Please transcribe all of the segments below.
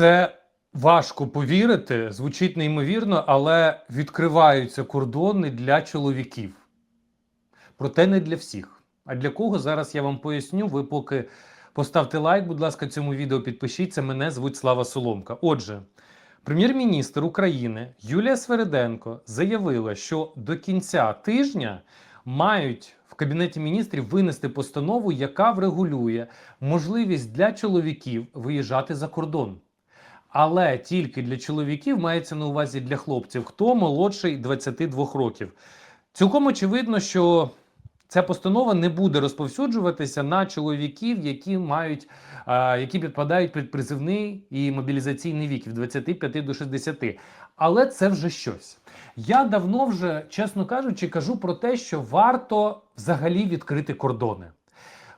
Це важко повірити, звучить неймовірно, але відкриваються кордони для чоловіків. Проте не для всіх. А для кого зараз я вам поясню. Ви поки поставте лайк, будь ласка, цьому відео підпишіться. Мене звуть Слава Соломка. Отже, прем'єр-міністр України Юлія Свериденко заявила, що до кінця тижня мають в кабінеті міністрів винести постанову, яка врегулює можливість для чоловіків виїжджати за кордон. Але тільки для чоловіків мається на увазі для хлопців, хто молодший 22 років. Цілком очевидно, що ця постанова не буде розповсюджуватися на чоловіків, які мають які підпадають під призивний і мобілізаційний вік від 25 до 60. Але це вже щось. Я давно вже, чесно кажучи, кажу про те, що варто взагалі відкрити кордони.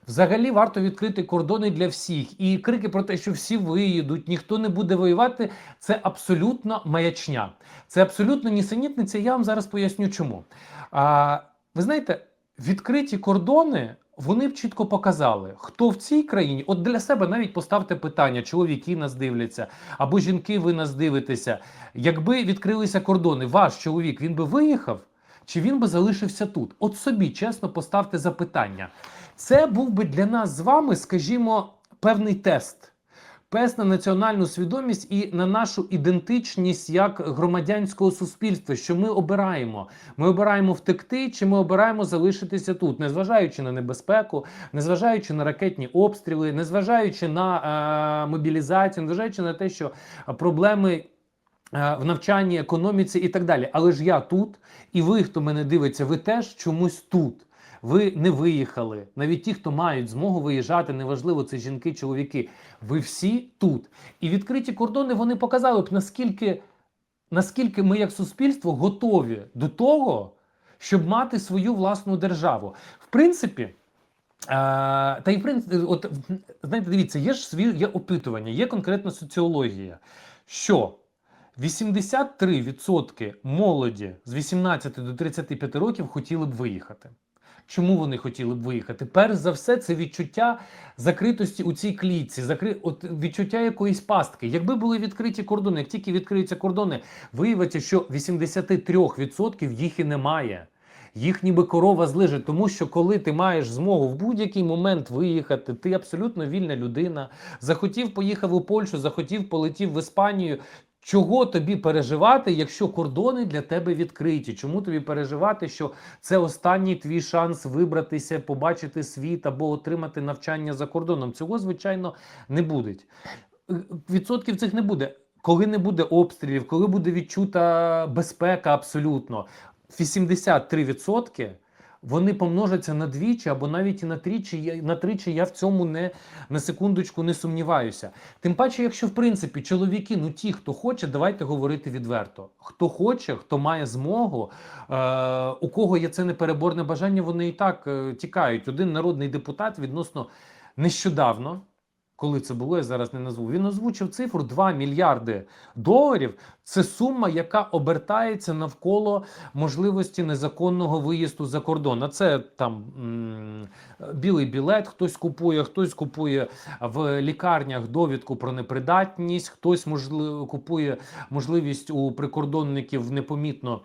Взагалі варто відкрити кордони для всіх. І крики про те, що всі виїдуть, ніхто не буде воювати, це абсолютно маячня. Це абсолютно нісенітниця. Я вам зараз поясню, чому. А, Ви знаєте, відкриті кордони. Вони б чітко показали, хто в цій країні, от для себе навіть поставте питання: чоловіки нас дивляться, або жінки, ви нас дивитеся. Якби відкрилися кордони, ваш чоловік він би виїхав, чи він би залишився тут? От собі чесно поставте запитання. Це був би для нас з вами, скажімо, певний тест. Тест на національну свідомість і на нашу ідентичність як громадянського суспільства, що ми обираємо. Ми обираємо втекти, чи ми обираємо залишитися тут, незважаючи на небезпеку, незважаючи на ракетні обстріли, незважаючи на е, мобілізацію, незважаючи на те, що проблеми. Е, В навчанні, економіці і так далі. Але ж я тут, і ви, хто мене дивиться, ви теж чомусь тут. Ви не виїхали. Навіть ті, хто мають змогу виїжджати, неважливо, це жінки, чоловіки. Ви всі тут. І відкриті кордони вони показали б, наскільки, наскільки ми, як суспільство, готові до того, щоб мати свою власну державу. В принципі. А, та й принципі, от знаєте, дивіться, є ж свій є опитування, є конкретна соціологія, що 83% молоді з 18 до 35 років хотіли б виїхати. Чому вони хотіли б виїхати? Перш за все, це відчуття закритості у цій клітці, закри... от відчуття якоїсь пастки. Якби були відкриті кордони, як тільки відкриються кордони, виявиться, що 83% їх і немає. Їх ніби корова злиже, тому що коли ти маєш змогу в будь-який момент виїхати, ти абсолютно вільна людина. Захотів, поїхав у Польщу, захотів, полетів в Іспанію. Чого тобі переживати, якщо кордони для тебе відкриті? Чому тобі переживати, що це останній твій шанс вибратися, побачити світ або отримати навчання за кордоном? Цього, звичайно, не буде. Відсотків цих не буде. Коли не буде обстрілів, коли буде відчута безпека абсолютно, 83% вони помножаться на двічі або навіть і на тричі. На тричі я в цьому не на секундочку не сумніваюся. Тим паче, якщо в принципі чоловіки, ну ті, хто хоче, давайте говорити відверто. Хто хоче, хто має змогу, е, у кого є це непереборне бажання, вони і так е, тікають. Один народний депутат відносно нещодавно. Коли це було, я зараз не назву. Він озвучив цифру 2 мільярди доларів. Це сума, яка обертається навколо можливості незаконного виїзду за кордон. А це там м, білий білет, хтось купує, хтось купує в лікарнях довідку про непридатність, хтось можливо купує можливість у прикордонників непомітно.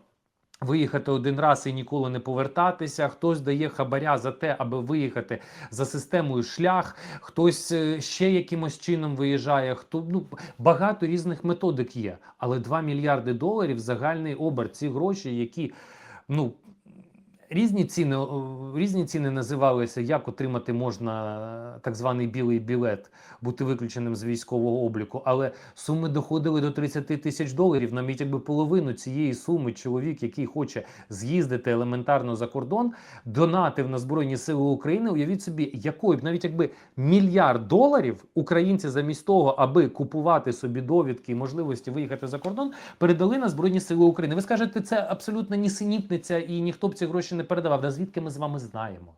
Виїхати один раз і ніколи не повертатися. Хтось дає хабаря за те, аби виїхати за системою шлях, хтось е, ще якимось чином виїжджає. Хто ну багато різних методик є. Але 2 мільярди доларів загальний оберт. Ці гроші, які ну. Різні ціни різні ціни називалися, як отримати можна е, так званий білий білет, бути виключеним з військового обліку. Але суми доходили до 30 тисяч доларів. Навіть якби половину цієї суми чоловік, який хоче з'їздити елементарно за кордон, донатив на Збройні Сили України. Уявіть собі, якою б навіть якби мільярд доларів українці замість того, аби купувати собі довідки і можливості виїхати за кордон, передали на Збройні Сили України. Ви скажете, це абсолютно нісенітниця, і ніхто б ці гроші не передавав. Да звідки ми з вами знаємо?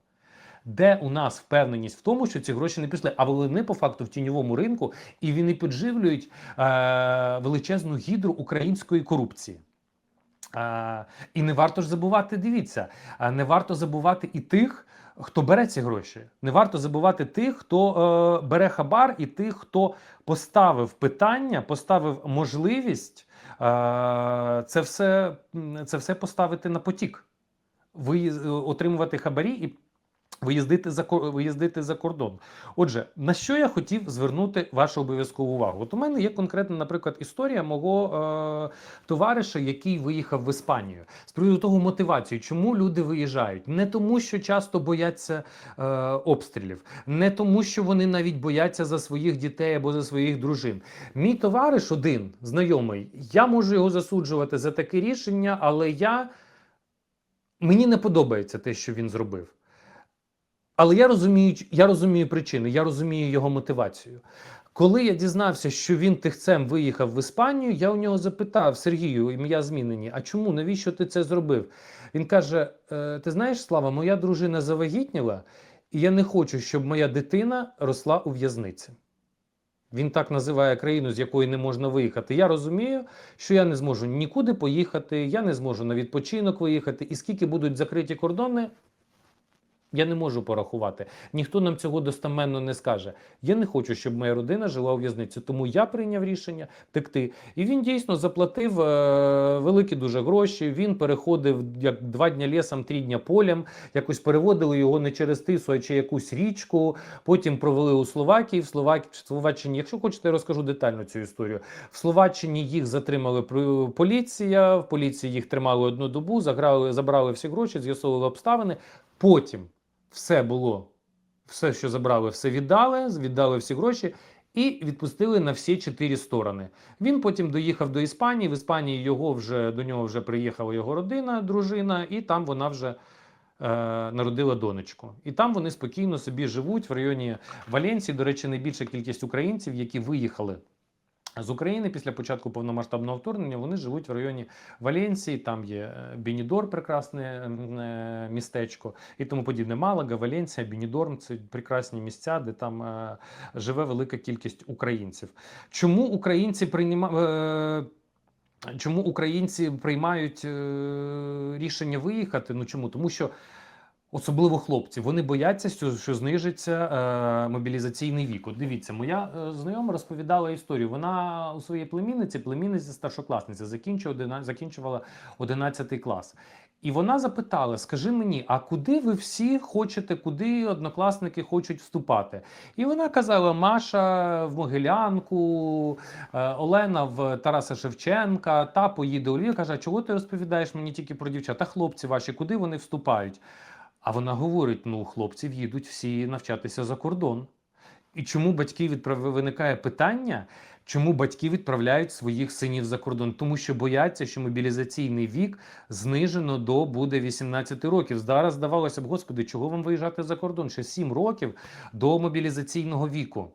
Де у нас впевненість в тому, що ці гроші не пішли, а вони по факту в тіньовому ринку і вони підживлюють е- величезну гідру української корупції. Е, і не варто ж забувати, дивіться, е, не варто забувати і тих, хто бере ці гроші. Не варто забувати тих, хто е, бере хабар, і тих, хто поставив питання, поставив можливість е, це, все, це все поставити на потік, отримувати хабарі і виїздити за, виїздити за кордон. Отже, на що я хотів звернути вашу обов'язкову увагу? От у мене є конкретна, наприклад, історія мого е, товариша, який виїхав в Іспанію. З приводу того мотивації, чому люди виїжджають? Не тому, що часто бояться е, обстрілів, не тому, що вони навіть бояться за своїх дітей або за своїх дружин. Мій товариш один знайомий, я можу його засуджувати за таке рішення, але я мені не подобається те, що він зробив. Але я розумію, я розумію причини, я розумію його мотивацію. Коли я дізнався, що він тихцем виїхав в Іспанію, я у нього запитав Сергію, ім'я змінені, а чому? Навіщо ти це зробив? Він каже: «Е, Ти знаєш, Слава, моя дружина завагітніла, і я не хочу, щоб моя дитина росла у в'язниці. Він так називає країну, з якої не можна виїхати. Я розумію, що я не зможу нікуди поїхати, я не зможу на відпочинок виїхати. І скільки будуть закриті кордони, я не можу порахувати. Ніхто нам цього достаменно не скаже. Я не хочу, щоб моя родина жила у в'язниці. Тому я прийняв рішення втекти. І він дійсно заплатив е, великі дуже гроші. Він переходив як два дня лісом, три дня полем. Якось переводили його не через тису, а чи якусь річку. Потім провели у Словакії. В Словак... Словаччині, якщо хочете, я розкажу детально цю історію. В Словаччині їх затримали поліція. В поліції їх тримали одну добу, заграли, забрали всі гроші, з'ясовували обставини. Потім все було, все, що забрали, все віддали, віддали всі гроші. І відпустили на всі чотири сторони. Він потім доїхав до Іспанії. В Іспанії його вже до нього вже приїхала його родина, дружина, і там вона вже е, народила донечку. І там вони спокійно собі живуть в районі Валенції. До речі, найбільша кількість українців, які виїхали з України після початку повномасштабного вторгнення, вони живуть в районі Валенції. Там є е, Бенідор, прекрасне е, містечко, і тому подібне. Малага, Валенція, Бенідорм це прекрасні місця, де там е, живе велика кількість українців. Чому українці приймають? Чому українці приймають рішення виїхати? Ну чому? Тому що особливо хлопці вони бояться, що, знижиться е, мобілізаційний вік. От дивіться, моя е, знайома розповідала історію. Вона у своїй племінниці, племінниці старшокласниці, закінчувала, закінчувала 11 клас. І вона запитала: скажи мені, а куди ви всі хочете, куди однокласники хочуть вступати? І вона казала: Маша в Могилянку, е, Олена в Тараса Шевченка, та поїде у Львів. Каже, чого ти розповідаєш мені тільки про дівчат? Та хлопці ваші, куди вони вступають? А вона говорить: ну, хлопців їдуть всі навчатися за кордон. І чому батьки відправ... виникає питання, чому батьки відправляють своїх синів за кордон? Тому що бояться, що мобілізаційний вік знижено до буде 18 років. Зараз здавалося б, господи, чого вам виїжджати за кордон? Ще 7 років до мобілізаційного віку.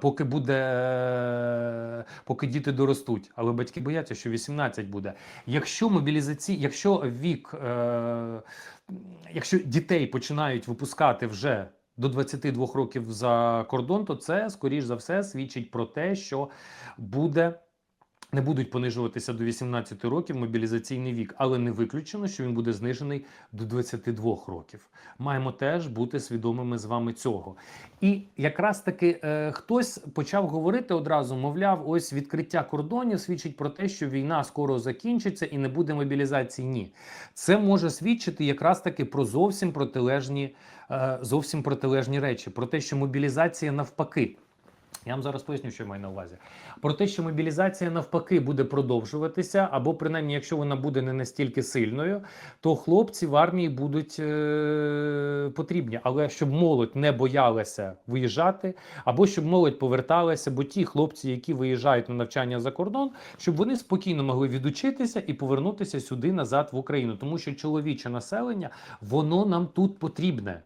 Поки буде, е, поки діти доростуть, але батьки бояться, що 18 буде. Якщо мобілізаці... якщо вік, е... якщо дітей починають випускати вже до 22 років за кордон, то це скоріш за все свідчить про те, що буде. Не будуть понижуватися до 18 років мобілізаційний вік, але не виключено, що він буде знижений до 22 років. Маємо теж бути свідомими з вами цього. І якраз таки е, хтось почав говорити одразу, мовляв, ось відкриття кордонів свідчить про те, що війна скоро закінчиться і не буде мобілізації. Ні, це може свідчити якраз таки про зовсім протилежні, е, зовсім протилежні речі, про те, що мобілізація навпаки. Я вам зараз поясню, що я маю на увазі. Про те, що мобілізація навпаки буде продовжуватися, або принаймні, якщо вона буде не настільки сильною, то хлопці в армії будуть е- потрібні. Але щоб молодь не боялася виїжджати, або щоб молодь поверталася, бо ті хлопці, які виїжджають на навчання за кордон, щоб вони спокійно могли відучитися і повернутися сюди назад в Україну, тому що чоловіче населення воно нам тут потрібне.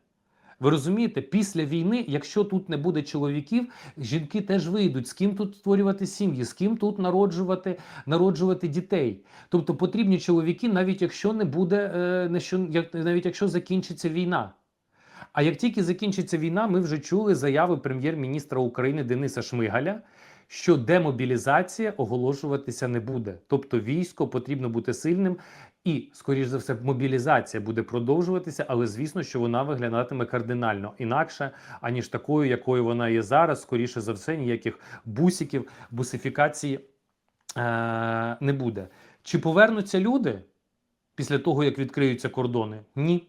Ви розумієте, після війни, якщо тут не буде чоловіків, жінки теж вийдуть. З ким тут створювати сім'ї, з ким тут народжувати, народжувати дітей. Тобто потрібні чоловіки, навіть якщо не буде, е, навіть якщо закінчиться війна. А як тільки закінчиться війна, ми вже чули заяви прем'єр-міністра України Дениса Шмигаля, що демобілізація оголошуватися не буде. Тобто військо потрібно бути сильним І, скоріш за все, мобілізація буде продовжуватися, але звісно, що вона виглядатиме кардинально інакше, аніж такою, якою вона є зараз. Скоріше за все, ніяких бусиків, бусифікації е- не буде. Чи повернуться люди після того, як відкриються кордони? Ні.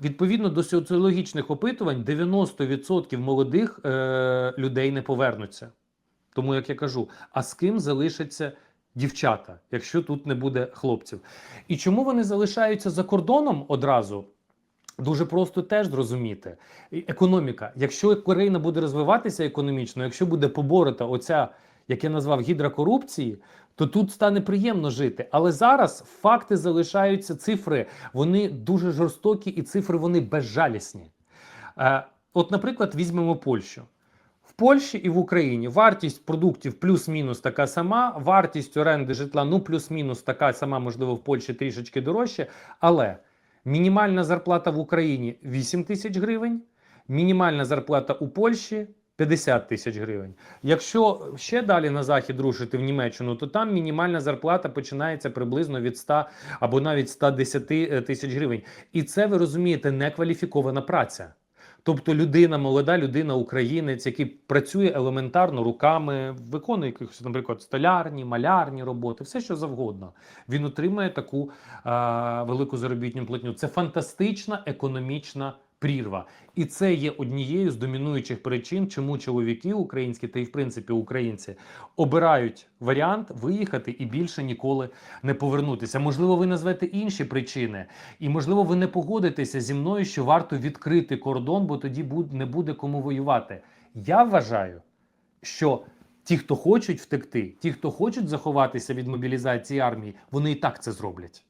Відповідно до соціологічних опитувань, 90% молодих е- людей не повернуться. Тому, як я кажу, а з ким залишаться дівчата, якщо тут не буде хлопців? І чому вони залишаються за кордоном одразу? Дуже просто теж зрозуміти. Економіка. Якщо країна буде розвиватися економічно, якщо буде поборота оця, як я назвав, гідра корупції, то тут стане приємно жити. Але зараз факти залишаються цифри. Вони дуже жорстокі, і цифри вони безжалісні. Е, от, наприклад, візьмемо Польщу. В Польщі і в Україні вартість продуктів плюс-мінус така сама, вартість оренди житла ну плюс-мінус така сама, можливо, в Польщі трішечки дорожче. Але мінімальна зарплата в Україні 8 тисяч гривень, мінімальна зарплата у Польщі 50 тисяч гривень. Якщо ще далі на захід рушити в Німеччину, то там мінімальна зарплата починається приблизно від 100 або навіть 110 тисяч гривень. І це ви розумієте некваліфікована праця. Тобто людина, молода людина, українець, який працює елементарно руками, виконує якихось, наприклад, столярні, малярні роботи, все що завгодно. Він отримує таку е велику заробітну платню. Це фантастична економічна прірва. І це є однією з домінуючих причин, чому чоловіки українські та й в принципі українці обирають варіант виїхати і більше ніколи не повернутися. Можливо, ви назвете інші причини, і можливо, ви не погодитеся зі мною, що варто відкрити кордон, бо тоді не буде кому воювати. Я вважаю, що ті, хто хочуть втекти, ті, хто хочуть заховатися від мобілізації армії, вони і так це зроблять.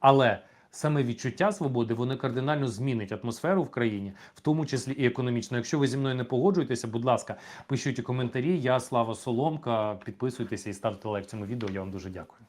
Але саме відчуття свободи вони кардинально змінить атмосферу в країні, в тому числі і економічно. Якщо ви зі мною не погоджуєтеся, будь ласка, пишіть у коментарі. Я Слава Соломка. Підписуйтеся і ставте лайк цьому відео. Я вам дуже дякую.